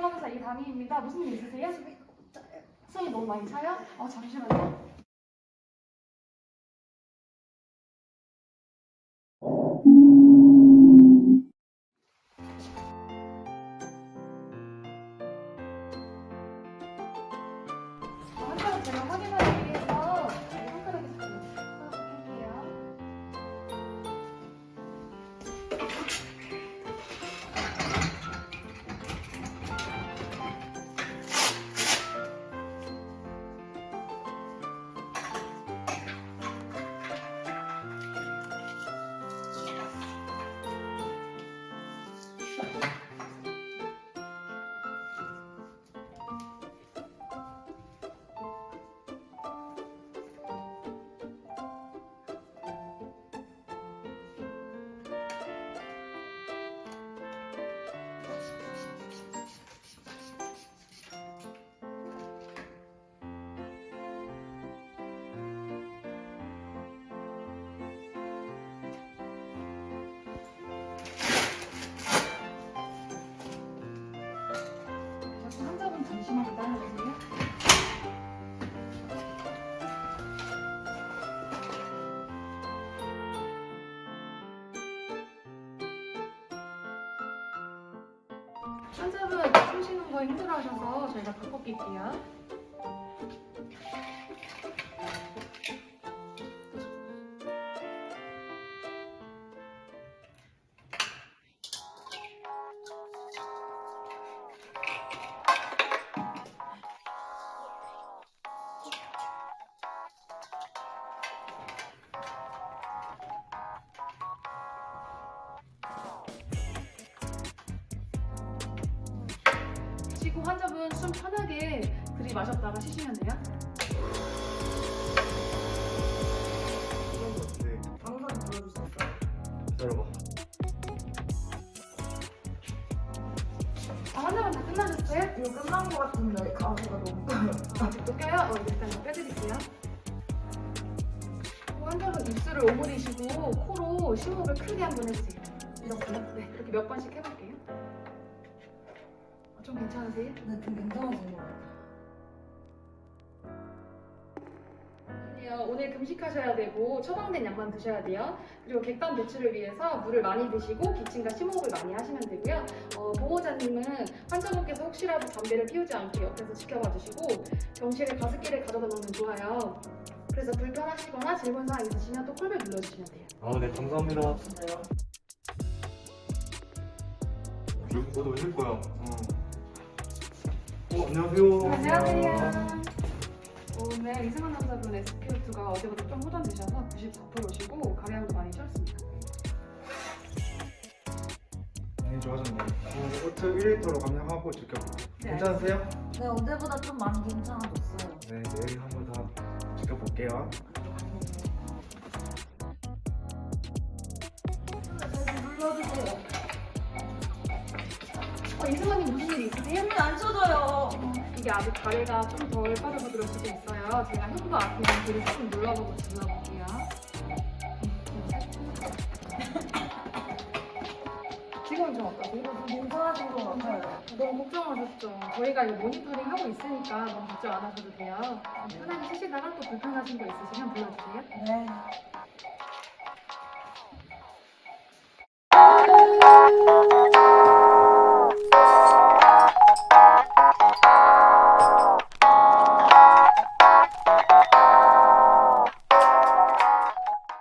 관광사 이담희입니다. 무슨 일 있으세요? 숨이 너무 많이 차요? 어, 아 잠시만요. 한번 제가 확인하 환자분 숨 쉬는 거 힘들어하셔서 저희가 바꿔 낄게요. 쉬고 환자분 숨 편하게 들이마셨다가 쉬시면 돼요. 네, 방송 불러줄 수 있어요? 기다려봐. 아, 환자분 다 끝나셨어요? 이거 끝난 거 같은데 가수가 너무 떠요. 아직도 껴요? 어, 일단 이거 빼드릴게요. 환자분 입술을 오므리시고 코로 심호흡을 크게 한 번 해주세요. 이렇게요? 네, 이렇게 몇 번씩 해볼게요. 어, 좀 괜찮으세요? 근데 좀 괜찮아진 것 같아요. 아니요, 오늘 금식하셔야 되고 처방된 약만 드셔야 돼요. 그리고 객단 배출을 위해서 물을 많이 드시고 기침과 심호흡을 많이 하시면 되고요. 어, 보호자님은 환자분께서 혹시라도 담배를 피우지 않게 옆에서 지켜봐 주시고 병실에 가습기를 가져다 놓으면 좋아요. 그래서 불편하시거나 질문 사항 있으시면 또 콜벨 눌러주시면 돼요. 아, 네, 감사합니다. 여기 너도 쉴 거야. 어. 어, 안녕하세요. 안녕하세요. 오늘 이승환 남자분 SPO2가 어제보다 좀 호전되셔서 94%시고 감염도 많이 줄었습니다. 많이 좋아졌네요. 어, 오트 1리터로 감량하고 지켜볼게요. 네, 괜찮으세요? 네, 어제보다 좀 많이 괜찮아졌어요. 네, 내일 한번 더 지켜볼게요. 다 어, 이승환님 무슨 일 있으세요? 힘이 안 쳐져요. 이게 아직 가래가 좀 덜 빠져서 그럴 수도 있어요. 제가 흉부 앞에 귀를 조금 눌러보고 눌러볼게요. 지금 좀 어떠세요? 괜찮아진 것 같아요. 너무 걱정하셨죠? 저희가 이거 모니터링 하고 있으니까 너무 걱정 안 하셔도 돼요. 편하게 쉬시다가 또 불편하신 거 있으시면 불러주세요. 네.